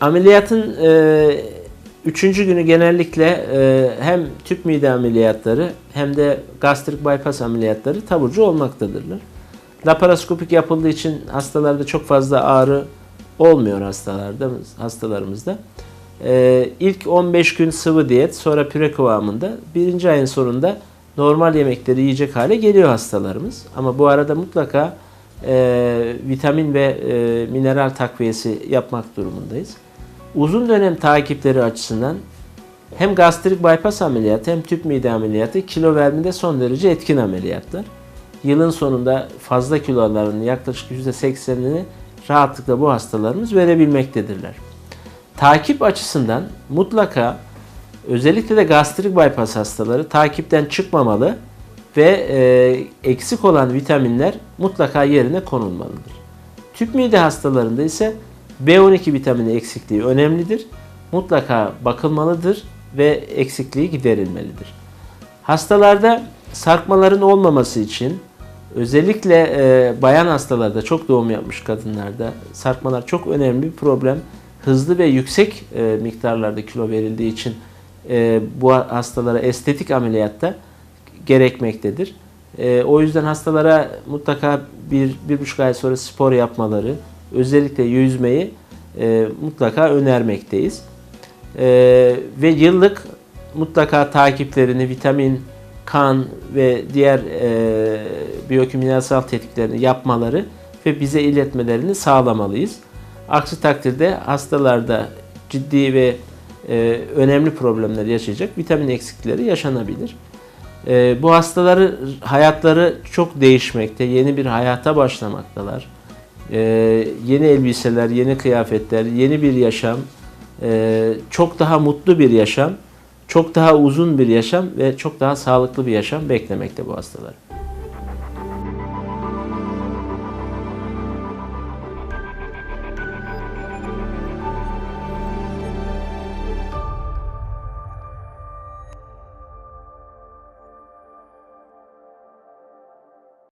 Ameliyatın e, üçüncü günü genellikle e, hem tüp mide ameliyatları hem de gastrik bypass ameliyatları taburcu olmaktadırlar. Laparoskopik yapıldığı için hastalarda çok fazla ağrı olmuyor hastalarda, hastalarımızda. E, ilk 15 gün sıvı diyet, sonra püre kıvamında, birinci ayın sonunda normal yemekleri yiyecek hale geliyor hastalarımız. Ama bu arada mutlaka e, vitamin ve e, mineral takviyesi yapmak durumundayız. Uzun dönem takipleri açısından hem gastrik bypass ameliyatı hem tüp mide ameliyatı kilo vermede son derece etkin ameliyatlar. Yılın sonunda fazla kilolarının yaklaşık %80'ini rahatlıkla bu hastalarımız verebilmektedirler. Takip açısından mutlaka özellikle de gastrik bypass hastaları takipten çıkmamalı ve e, eksik olan vitaminler mutlaka yerine konulmalıdır. Tüp mide hastalarında ise B12 vitamini eksikliği önemlidir. Mutlaka bakılmalıdır ve eksikliği giderilmelidir. Hastalarda sarkmaların olmaması için özellikle e, bayan hastalarda çok doğum yapmış kadınlarda sarkmalar çok önemli bir problem. Hızlı ve yüksek e, miktarlarda kilo verildiği için e, bu hastalara estetik ameliyatta gerekmektedir. E, o yüzden hastalara mutlaka bir, bir buçuk ay sonra spor yapmaları, özellikle yüzmeyi e, mutlaka önermekteyiz. E, ve yıllık mutlaka takiplerini, vitamin, kan ve diğer e, biyokimyasal tetkiklerini yapmaları ve bize iletmelerini sağlamalıyız. Aksi takdirde hastalarda ciddi ve e, önemli problemler yaşayacak vitamin eksikleri yaşanabilir. E, bu hastaları hayatları çok değişmekte, yeni bir hayata başlamaktalar. E, yeni elbiseler, yeni kıyafetler, yeni bir yaşam, e, çok daha mutlu bir yaşam, çok daha uzun bir yaşam ve çok daha sağlıklı bir yaşam beklemekte bu hastalar.